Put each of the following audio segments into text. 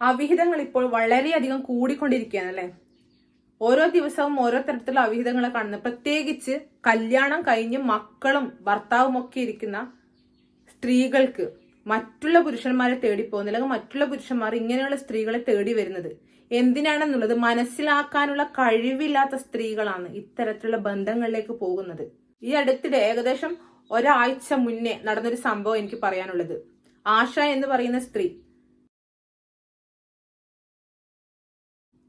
അവിഹിതങ്ങൾ ഇപ്പോൾ വളരെയധികം കൂടിക്കൊണ്ടിരിക്കുകയാണ് അല്ലെ ഓരോ ദിവസവും ഓരോ തരത്തിലുള്ള അവിഹിതങ്ങളെ കാണുന്നത് പ്രത്യേകിച്ച് കല്യാണം കഴിഞ്ഞ് മക്കളും ഭർത്താവും ഒക്കെ ഇരിക്കുന്ന സ്ത്രീകൾക്ക് മറ്റുള്ള പുരുഷന്മാരെ തേടി പോകുന്നത് അല്ലെങ്കിൽ മറ്റുള്ള പുരുഷന്മാർ ഇങ്ങനെയുള്ള സ്ത്രീകളെ തേടി വരുന്നത് എന്തിനാണെന്നുള്ളത് മനസ്സിലാക്കാനുള്ള കഴിവില്ലാത്ത സ്ത്രീകളാണ് ഇത്തരത്തിലുള്ള ബന്ധങ്ങളിലേക്ക് പോകുന്നത്. ഈ അടുത്തിടെ ഏകദേശം ഒരാഴ്ച മുന്നേ നടന്നൊരു സംഭവം എനിക്ക് പറയാനുള്ളത്. ആശ എന്ന് പറയുന്ന സ്ത്രീ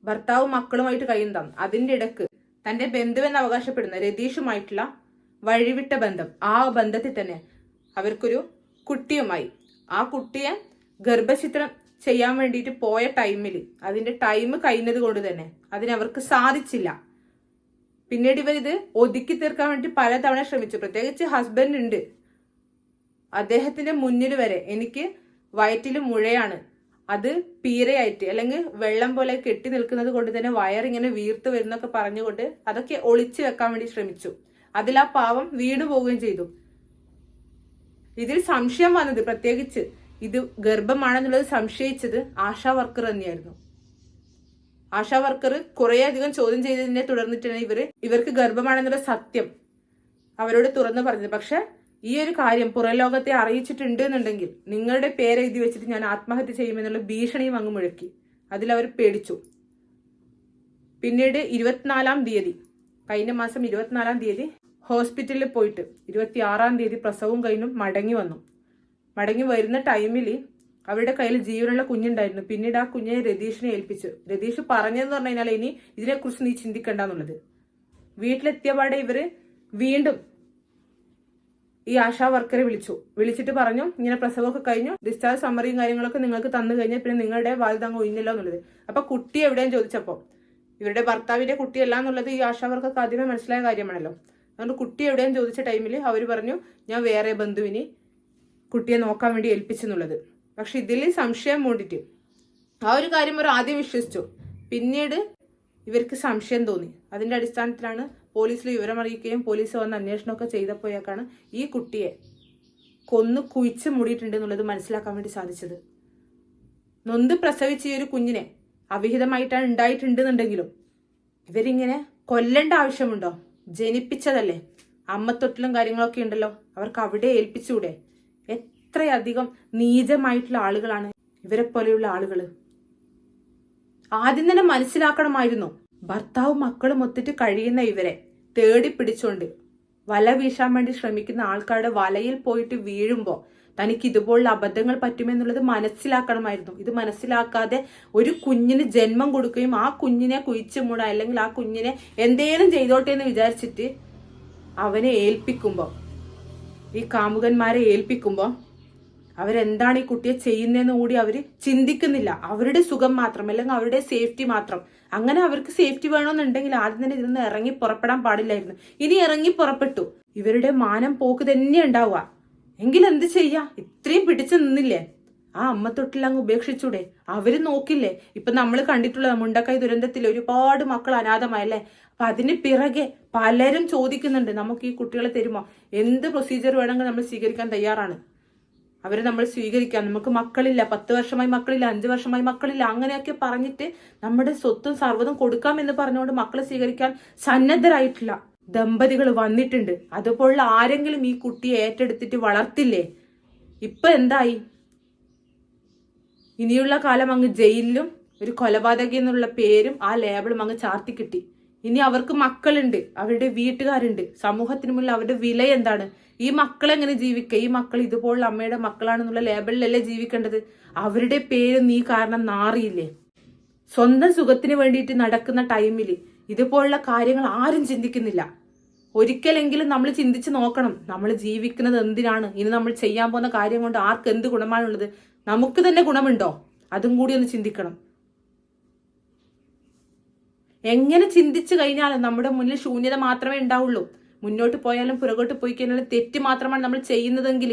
ഭർത്താവും മക്കളുമായിട്ട് കഴിയുന്നതാണ്. അതിന്റെ ഇടയ്ക്ക് തന്റെ ബന്ധുവെന്ന് അവകാശപ്പെടുന്ന രതീഷുമായിട്ടുള്ള വഴിവിട്ട ബന്ധം ആ ബന്ധത്തിൽ തന്നെ അവർക്കൊരു കുട്ടിയുമായി. ആ കുട്ടിയെ ഗർഭചിത്രം ചെയ്യാൻ വേണ്ടിയിട്ട് പോയ ടൈമിൽ അതിന്റെ ടൈം കഴിഞ്ഞത് കൊണ്ട് തന്നെ അതിനവർക്ക് സാധിച്ചില്ല. പിന്നീട് ഇവർ ഇത് ഒതുക്കി തീർക്കാൻ വേണ്ടി പലതവണ ശ്രമിച്ചു. പ്രത്യേകിച്ച് ഹസ്ബൻഡ് ഉണ്ട്. അദ്ദേഹത്തിന്റെ മുന്നിൽ വരെ എനിക്ക് വയറ്റിൽ മുഴയാണ്. അത് പീരയായിട്ട് അല്ലെങ്കിൽ വെള്ളം പോലെ കെട്ടി നിൽക്കുന്നത് കൊണ്ട് തന്നെ വയർ ഇങ്ങനെ വീർത്ത് വരുന്നൊക്കെ പറഞ്ഞുകൊണ്ട് അതൊക്കെ ഒളിച്ചു വെക്കാൻ വേണ്ടി ശ്രമിച്ചു. അതിൽ ആ പാവം വീണു പോവുകയും ചെയ്തു. ഇതിൽ സംശയം വന്നത് പ്രത്യേകിച്ച് ഇത് ഗർഭമാണെന്നുള്ളത് സംശയിച്ചത് ആശാ വർക്കർ തന്നെയായിരുന്നു. ആശാ വർക്കർ കുറേയധികം ചോദ്യം ചെയ്തതിനെ തുടർന്നിട്ടാണ് ഇവർ ഇവർക്ക് ഗർഭമാണെന്നുള്ള സത്യം അവരോട് തുറന്നു പറഞ്ഞത്. പക്ഷെ ഈ ഒരു കാര്യം പുറം ലോകത്തെ അറിയിച്ചിട്ടുണ്ട് എന്നുണ്ടെങ്കിൽ നിങ്ങളുടെ പേര് എഴുതി വെച്ചിട്ട് ഞാൻ ആത്മഹത്യ ചെയ്യുമെന്നുള്ള ഭീഷണിയും അങ്ങ് മുഴക്കി. അതിലവർ പേടിച്ചു. പിന്നീട് ഇരുപത്തിനാലാം തീയതി കഴിഞ്ഞ മാസം ഇരുപത്തിനാലാം തീയതി ഹോസ്പിറ്റലിൽ പോയിട്ട് ഇരുപത്തി ആറാം തീയതി പ്രസവവും കഴിഞ്ഞും മടങ്ങി വന്നു. മടങ്ങി വരുന്ന ടൈമിൽ അവരുടെ കയ്യിൽ ജീവനുള്ള കുഞ്ഞുണ്ടായിരുന്നു. പിന്നീട് ആ കുഞ്ഞിനെ രതീഷിനെ ഏൽപ്പിച്ചു. രതീഷ് പറഞ്ഞതെന്ന് പറഞ്ഞു കഴിഞ്ഞാൽ ഇനി ഇതിനെക്കുറിച്ച് നീ ചിന്തിക്കണ്ട എന്നുള്ളത്. വീട്ടിലെത്തിയ പാടെ ഇവർ വീണ്ടും ഈ ആശാ വർക്കറെ വിളിച്ചു. വിളിച്ചിട്ട് പറഞ്ഞു ഇങ്ങനെ പ്രസവമൊക്കെ കഴിഞ്ഞു. ഡിസ്ചാർജ് സമ്മറിയും കാര്യങ്ങളൊക്കെ നിങ്ങൾക്ക് തന്നു കഴിഞ്ഞാൽ പിന്നെ നിങ്ങളുടെ വാലിതങ്ങ് ഒഴിഞ്ഞല്ലോ എന്നുള്ളത്. അപ്പൊ കുട്ടി എവിടെയും ചോദിച്ചപ്പോ ഇവരുടെ ഭർത്താവിന്റെ കുട്ടിയല്ല എന്നുള്ളത് ഈ ആശാ വർക്കർക്ക് ആദ്യമേ മനസ്സിലായ കാര്യമാണല്ലോ. അതുകൊണ്ട് കുട്ടി എവിടെയും ചോദിച്ച ടൈമിൽ അവർ പറഞ്ഞു ഞാൻ വേറെ ബന്ധുവിനെ കുട്ടിയെ നോക്കാൻ വേണ്ടി ഏൽപ്പിച്ചെന്നുള്ളത് പക്ഷെ ഇതിൽ സംശയം മൂണ്ടിട്ട് ആ ഒരു കാര്യം അവർ ആദ്യം വിശ്വസിച്ചു. പിന്നീട് ഇവർക്ക് സംശയം തോന്നി. അതിന്റെ അടിസ്ഥാനത്തിലാണ് പോലീസിൽ വിവരം അറിയിക്കുകയും പോലീസ് വന്ന് അന്വേഷണമൊക്കെ ചെയ്തപ്പോഴേക്കാണ് ഈ കുട്ടിയെ കൊന്നു കുഴിച്ച് മൂടിയിട്ടുണ്ട് എന്നുള്ളത് മനസ്സിലാക്കാൻ വേണ്ടി സാധിച്ചത്. നൊന്ത് പ്രസവിച്ച ഈ ഒരു കുഞ്ഞിനെ അവിഹിതമായിട്ടാണ് ഉണ്ടായിട്ടുണ്ടെന്നുണ്ടെങ്കിലും ഇവരിങ്ങനെ കൊല്ലേണ്ട ആവശ്യമുണ്ടോ? ജനിപ്പിച്ചതല്ലേ? അമ്മത്തൊട്ടിലും കാര്യങ്ങളൊക്കെ ഉണ്ടല്ലോ. അവർക്ക് അവിടെ ഏൽപ്പിച്ചുകൂടെ? എത്രയധികം നീചമായിട്ടുള്ള ആളുകളാണ് ഇവരെ പോലെയുള്ള ആളുകൾ ആദ്യം തന്നെ മനസ്സിലാക്കണമായിരുന്നു. ഭർത്താവും മക്കളും ഒത്തിട്ട് കഴിയുന്ന ഇവരെ തേടി പിടിച്ചോണ്ട് വല വീശാൻ വേണ്ടി ശ്രമിക്കുന്ന ആൾക്കാരുടെ വലയിൽ പോയിട്ട് വീഴുമ്പോൾ തനിക്ക് ഇതുപോലുള്ള അബദ്ധങ്ങൾ പറ്റുമെന്നുള്ളത് മനസ്സിലാക്കണമായിരുന്നു. ഇത് മനസ്സിലാക്കാതെ ഒരു കുഞ്ഞിന് ജന്മം കൊടുക്കുകയും ആ കുഞ്ഞിനെ കുഴിച്ചു മൂടാൻ അല്ലെങ്കിൽ ആ കുഞ്ഞിനെ എന്തേലും ചെയ്തോട്ടെ എന്ന് വിചാരിച്ചിട്ട് അവനെ ഏൽപ്പിക്കുമ്പോൾ ഈ കാമുകന്മാരെ ഏൽപ്പിക്കുമ്പോൾ അവരെന്താണ് ഈ കുട്ടിയെ ചെയ്യുന്നതെന്ന് കൂടി അവർ ചിന്തിക്കുന്നില്ല. അവരുടെ സുഖം മാത്രം അല്ലെങ്കിൽ അവരുടെ സേഫ്റ്റി മാത്രം. അങ്ങനെ അവർക്ക് സേഫ്റ്റി വേണമെന്നുണ്ടെങ്കിൽ ആദ്യം തന്നെ ഇതിൽ നിന്ന് ഇറങ്ങി പുറപ്പെടാൻ പാടില്ലായിരുന്നു. ഇനി ഇറങ്ങി പുറപ്പെട്ടു. ഇവരുടെ മാനം പോക്ക് തന്നെ ഉണ്ടാവുക. എങ്കിൽ എന്ത് ചെയ്യാ? ഇത്രയും പിടിച്ചു നിന്നില്ലേ? ആ അമ്മ തൊട്ടിൽ അങ്ങ് ഉപേക്ഷിച്ചൂടെ? അവർ നോക്കില്ലേ? ഇപ്പൊ നമ്മൾ കണ്ടിട്ടുള്ള മുണ്ടക്കൈ ദുരന്തത്തിൽ ഒരുപാട് മക്കൾ അനാഥമായല്ലേ? അപ്പൊ അതിന് പിറകെ പലരും ചോദിക്കുന്നുണ്ട് നമുക്ക് ഈ കുട്ടികളെ തരുമോ? എന്ത് പ്രൊസീജിയർ വേണമെങ്കിൽ നമ്മൾ സ്വീകരിക്കാൻ തയ്യാറാണ്? അവരെ നമ്മൾ സ്വീകരിക്കാം. നമുക്ക് മക്കളില്ല. പത്ത് വർഷമായി മക്കളില്ല. അഞ്ചു വർഷമായി മക്കളില്ല. അങ്ങനെയൊക്കെ പറഞ്ഞിട്ട് നമ്മുടെ സ്വത്തും സർവതും കൊടുക്കാം എന്ന് പറഞ്ഞുകൊണ്ട് മക്കളെ സ്വീകരിക്കാൻ സന്നദ്ധരായിട്ടില്ല. ദമ്പതികൾ വന്നിട്ടുണ്ട്. അതുപോലുള്ള ആരെങ്കിലും ഈ കുട്ടിയെ ഏറ്റെടുത്തിട്ട് വളർത്തില്ലേ? ഇപ്പൊ എന്തായി? ഇനിയുള്ള കാലം അങ്ങ് ജയിലിലും ഒരു കൊലപാതകി എന്നുള്ള പേരും ആ ലേബിളും അങ്ങ് ചാർത്തി കിട്ടി. ഇനി അവർക്ക് മക്കളുണ്ട്. അവരുടെ വീട്ടുകാരുണ്ട്. സമൂഹത്തിന് മുന്നിൽ അവരുടെ വില എന്താണ് ഈ മക്കൾ എങ്ങനെ ജീവിക്കുക ഈ മക്കൾ ഇതുപോലുള്ള അമ്മയുടെ മക്കളാണെന്നുള്ള ലേബലിലല്ലേ ജീവിക്കേണ്ടത്? അവരുടെ പേര് നീ കാരണം നാറിയില്ലേ? സ്വന്തം സുഖത്തിന് വേണ്ടിയിട്ട് നടക്കുന്ന ടൈമിൽ ഇതുപോലുള്ള കാര്യങ്ങൾ ആരും ചിന്തിക്കുന്നില്ല. ഒരിക്കലെങ്കിലും നമ്മൾ ചിന്തിച്ച് നോക്കണം. നമ്മൾ ജീവിക്കുന്നത് എന്തിനാണ്? ഇനി നമ്മൾ ചെയ്യാൻ പോകുന്ന കാര്യം കൊണ്ട് ആർക്ക് എന്ത് ഗുണമാണുള്ളത് നമുക്ക് തന്നെ ഗുണമുണ്ടോ? അതും കൂടി ഒന്ന് ചിന്തിക്കണം. എങ്ങനെ ചിന്തിച്ചു കഴിഞ്ഞാൽ നമ്മുടെ മുന്നിൽ ശൂന്യത മാത്രമേ ഉണ്ടാവുള്ളൂ. മുന്നോട്ട് പോയാലും പുറകോട്ട് പോയി കഴിഞ്ഞാലും തെറ്റ് മാത്രമാണ് നമ്മൾ ചെയ്യുന്നതെങ്കിൽ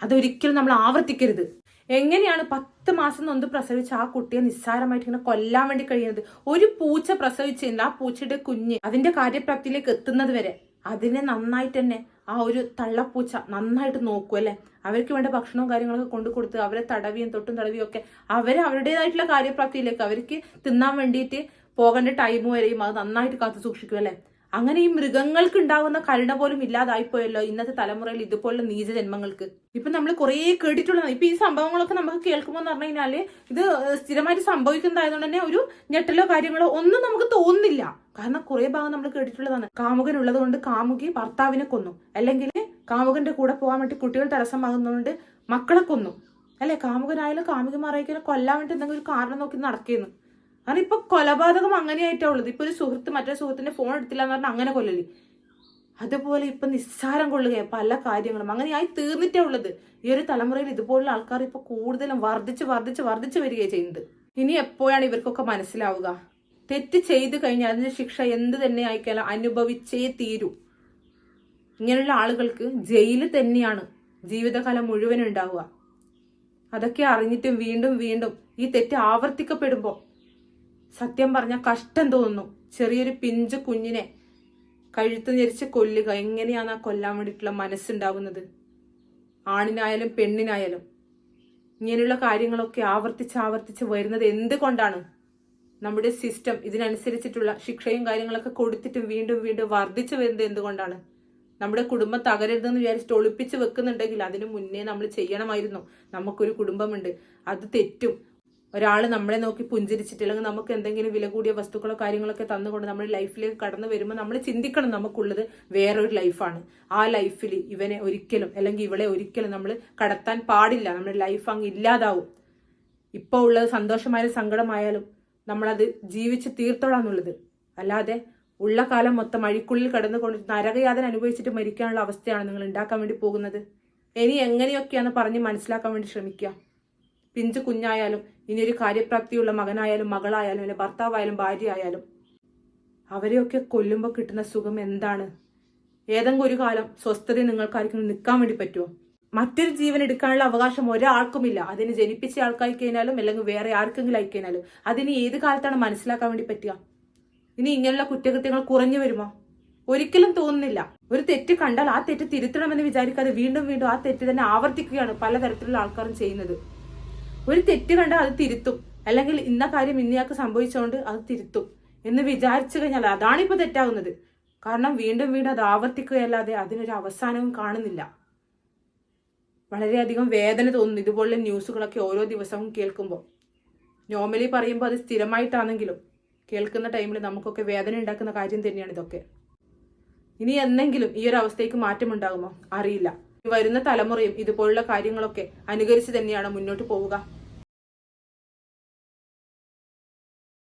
അതൊരിക്കലും നമ്മൾ ആവർത്തിക്കരുത്. എങ്ങനെയാണ് പത്ത് മാസം നൊന്ത് പ്രസവിച്ച ആ കുട്ടിയെ നിസ്സാരമായിട്ട് ഇങ്ങനെ കൊല്ലാൻ വേണ്ടി കഴിയുന്നത്? ഒരു പൂച്ച പ്രസവിച്ചിരുന്ന ആ പൂച്ചയുടെ കുഞ്ഞ് അതിന്റെ കാര്യപ്രാപ്തിയിലേക്ക് എത്തുന്നത് വരെ അതിനെ നന്നായിട്ട് തന്നെ ആ ഒരു തള്ളപ്പൂച്ച നന്നായിട്ട് നോക്കും അല്ലെ? അവർക്ക് വേണ്ട ഭക്ഷണവും കാര്യങ്ങളൊക്കെ കൊണ്ടു കൊടുത്ത് അവരെ തടവിയും തൊട്ടും തടവിയും ഒക്കെ അവരെ അവരുടേതായിട്ടുള്ള കാര്യപ്രാപ്തിയിലേക്ക് അവർക്ക് തിന്നാൻ വേണ്ടിയിട്ട് പോകേണ്ട ടൈം വരെയും അത് നന്നായിട്ട് കാത്തു സൂക്ഷിക്കും അല്ലെ? അങ്ങനെ ഈ മൃഗങ്ങൾക്ക് ഉണ്ടാകുന്ന കരുണ പോലും ഇല്ലാതായിപ്പോയല്ലോ ഇന്നത്തെ തലമുറയിൽ ഇതുപോലുള്ള നീച ജന്മങ്ങൾക്ക്. ഇപ്പൊ നമ്മൾ കുറേ കേട്ടിട്ടുള്ളതാണ് ഇപ്പൊ ഈ സംഭവങ്ങളൊക്കെ നമുക്ക് കേൾക്കുമ്പോൾ എന്ന് പറഞ്ഞു കഴിഞ്ഞാൽ ഇത് സ്ഥിരമായിട്ട് സംഭവിക്കുന്നതായതുകൊണ്ട് തന്നെ ഒരു ഞെട്ടലോ കാര്യങ്ങളോ ഒന്നും നമുക്ക് തോന്നുന്നില്ല. കാരണം കുറെ ഭാഗം നമ്മൾ കേട്ടിട്ടുള്ളതാണ്. കാമുകൻ ഉള്ളത് കൊണ്ട് കാമുകി ഭർത്താവിനെ കൊന്നു. അല്ലെങ്കിൽ കാമുകന്റെ കൂടെ പോകാൻ വേണ്ടി കുട്ടികൾ തടസ്സമാകുന്നതുകൊണ്ട് മക്കളെ കൊന്നു. അല്ലെ? കാമുകനായാലും കാമുകിമാരായാലും കൊല്ലാൻ വേണ്ടി എന്തെങ്കിലും ഒരു കാരണം നോക്കി നടക്കുന്നു. കാരണം ഇപ്പൊ കൊലപാതകം അങ്ങനെയായിട്ടാ ഉള്ളത്. ഇപ്പൊ ഒരു സുഹൃത്ത് മറ്റേ സുഹൃത്തിന്റെ ഫോൺ എടുത്തില്ല എന്ന് പറഞ്ഞാൽ അങ്ങനെ കൊല്ലല്. അതുപോലെ ഇപ്പൊ നിസ്സാരം കൊള്ളുകയാണ് പല കാര്യങ്ങളും. അങ്ങനെ ആയി തീർന്നിട്ടേ ഉള്ളത്. ഈ ഒരു തലമുറയിൽ ഇതുപോലുള്ള ആൾക്കാർ ഇപ്പൊ കൂടുതലും വർദ്ധിച്ച് വർദ്ധിച്ച് വർദ്ധിച്ച് വരികയാണ് ചെയ്യുന്നത്. ഇനി എപ്പോഴാണ് ഇവർക്കൊക്കെ മനസ്സിലാവുക? തെറ്റ് ചെയ്തു കഴിഞ്ഞാൽ അതിന്റെ ശിക്ഷ എന്ത് തന്നെ ആയിക്കാലും അനുഭവിച്ചേ തീരൂ. ഇങ്ങനെയുള്ള ആളുകൾക്ക് ജയിൽ തന്നെയാണ് ജീവിതകാലം മുഴുവൻ ഉണ്ടാവുക. അതൊക്കെ അറിഞ്ഞിട്ടും വീണ്ടും വീണ്ടും ഈ തെറ്റ് ആവർത്തിക്കപ്പെടുമ്പോൾ സത്യം പറഞ്ഞ കഷ്ടം തോന്നുന്നു. ചെറിയൊരു പിഞ്ച് കുഞ്ഞിനെ കഴുത്ത് ഞെരിച്ച് കൊല്ലുക. എങ്ങനെയാണ് ആ കൊല്ലാൻ വേണ്ടിയിട്ടുള്ള മനസ്സുണ്ടാവുന്നത്? ആണിനായാലും പെണ്ണിനായാലും. ഇങ്ങനെയുള്ള കാര്യങ്ങളൊക്കെ ആവർത്തിച്ച് ആവർത്തിച്ച് വരുന്നത് എന്തുകൊണ്ടാണ്? നമ്മുടെ സിസ്റ്റം ഇതിനനുസരിച്ചിട്ടുള്ള ശിക്ഷയും കാര്യങ്ങളൊക്കെ കൊടുത്തിട്ടും വീണ്ടും വീണ്ടും വർദ്ധിച്ചു വരുന്നത് എന്തുകൊണ്ടാണ്? നമ്മുടെ കുടുംബം തകരരുതെന്ന് വിചാരിച്ചിട്ട് ഒളിപ്പിച്ച് വെക്കുന്നുണ്ടെങ്കിൽ അതിനു മുന്നേ നമ്മൾ ചെയ്യണമായിരുന്നു. നമുക്കൊരു കുടുംബമുണ്ട്. അത് തെറ്റും. ഒരാൾ നമ്മളെ നോക്കി പുഞ്ചിരിച്ചിട്ട് അല്ലെങ്കിൽ നമുക്ക് എന്തെങ്കിലും വില കൂടിയ വസ്തുക്കളോ കാര്യങ്ങളൊക്കെ തന്നുകൊണ്ട് നമ്മുടെ ലൈഫിലേക്ക് കടന്നു വരുമ്പോൾ നമ്മൾ ചിന്തിക്കണം നമുക്കുള്ളത് വേറൊരു ലൈഫാണ്. ആ ലൈഫിൽ ഇവനെ ഒരിക്കലും അല്ലെങ്കിൽ ഇവളെ ഒരിക്കലും നമ്മൾ കടത്താൻ പാടില്ല. നമ്മുടെ ലൈഫ് അങ്ങ് ഇല്ലാതാവും. ഇപ്പോൾ ഉള്ളത് സന്തോഷമായാലും സങ്കടമായാലും നമ്മളത് ജീവിച്ച് തീർത്തോളാന്നുള്ളത്. അല്ലാതെ ഉള്ള കാലം മൊത്തം അഴിക്കുള്ളിൽ കടന്നുകൊണ്ട് നരകയാതന അനുഭവിച്ചിട്ട് മരിക്കാനുള്ള അവസ്ഥയാണ് നിങ്ങൾ ഉണ്ടാക്കാൻ വേണ്ടി പോകുന്നത്. ഇനി എങ്ങനെയൊക്കെയാണെന്ന് പറഞ്ഞ് മനസ്സിലാക്കാൻ വേണ്ടി ശ്രമിക്കുക. പിഞ്ചു കുഞ്ഞായാലും ഇനി ഒരു കാര്യപ്രാപ്തിയുള്ള മകനായാലും മകളായാലും അല്ലെ ഭർത്താവായാലും ഭാര്യ ആയാലും അവരെയൊക്കെ കൊല്ലുമ്പോൾ കിട്ടുന്ന സുഖം എന്താണ്? ഏതെങ്കിലും ഒരു കാലം സ്വസ്ഥത നിങ്ങൾക്കായിരിക്കും നിൽക്കാൻ വേണ്ടി പറ്റുമോ മറ്റൊരു ജീവൻ എടുക്കാനുള്ള അവകാശം ഒരാൾക്കുമില്ല. അതിന് ജനിപ്പിച്ച ആൾക്കായി കഴിഞ്ഞാലും അല്ലെങ്കിൽ വേറെ ആർക്കെങ്കിലും ആയി കഴിഞ്ഞാലും അതിന് ഏത് കാലത്താണ് മനസ്സിലാക്കാൻ വേണ്ടി പറ്റുക? ഇനി ഇങ്ങനെയുള്ള കുറ്റകൃത്യങ്ങൾ കുറഞ്ഞു വരുമോ? ഒരിക്കലും തോന്നുന്നില്ല. ഒരു തെറ്റ് കണ്ടാൽ ആ തെറ്റ് തിരുത്തണമെന്ന് വിചാരിക്കാതെ വീണ്ടും വീണ്ടും ആ തെറ്റ് തന്നെ ആവർത്തിക്കുകയാണ് പലതരത്തിലുള്ള ആൾക്കാരും ചെയ്യുന്നത്. ഒരു തെറ്റ് കണ്ടാൽ അത് തിരുത്തും. അല്ലെങ്കിൽ ഇന്ന കാര്യം ഇന്നയാൾക്ക് സംഭവിച്ചുകൊണ്ട് അത് തിരുത്തും എന്ന് വിചാരിച്ചു കഴിഞ്ഞാൽ അതാണ് ഇപ്പൊ തെറ്റാവുന്നത്. കാരണം വീണ്ടും വീണ്ടും അത് ആവർത്തിക്കുകയല്ലാതെ അതിനൊരു അവസാനവും കാണുന്നില്ല. വളരെയധികം വേദന തോന്നുന്നു ഇതുപോലുള്ള ന്യൂസുകളൊക്കെ ഓരോ ദിവസവും കേൾക്കുമ്പോൾ. നോർമലി പറയുമ്പോൾ അത് സ്ഥിരമായിട്ടാണെങ്കിലും കേൾക്കുന്ന ടൈമിൽ നമുക്കൊക്കെ വേദന ഉണ്ടാക്കുന്ന കാര്യം തന്നെയാണ് ഇതൊക്കെ. ഇനി എന്നെങ്കിലും ഈ ഒരു അവസ്ഥയ്ക്ക് മാറ്റമുണ്ടാകുമോ? അറിയില്ല. വരുന്ന തലമുറയും ഇതുപോലുള്ള കാര്യങ്ങളൊക്കെ അനുകരിച്ച് തന്നെയാണ് മുന്നോട്ട് പോവുക.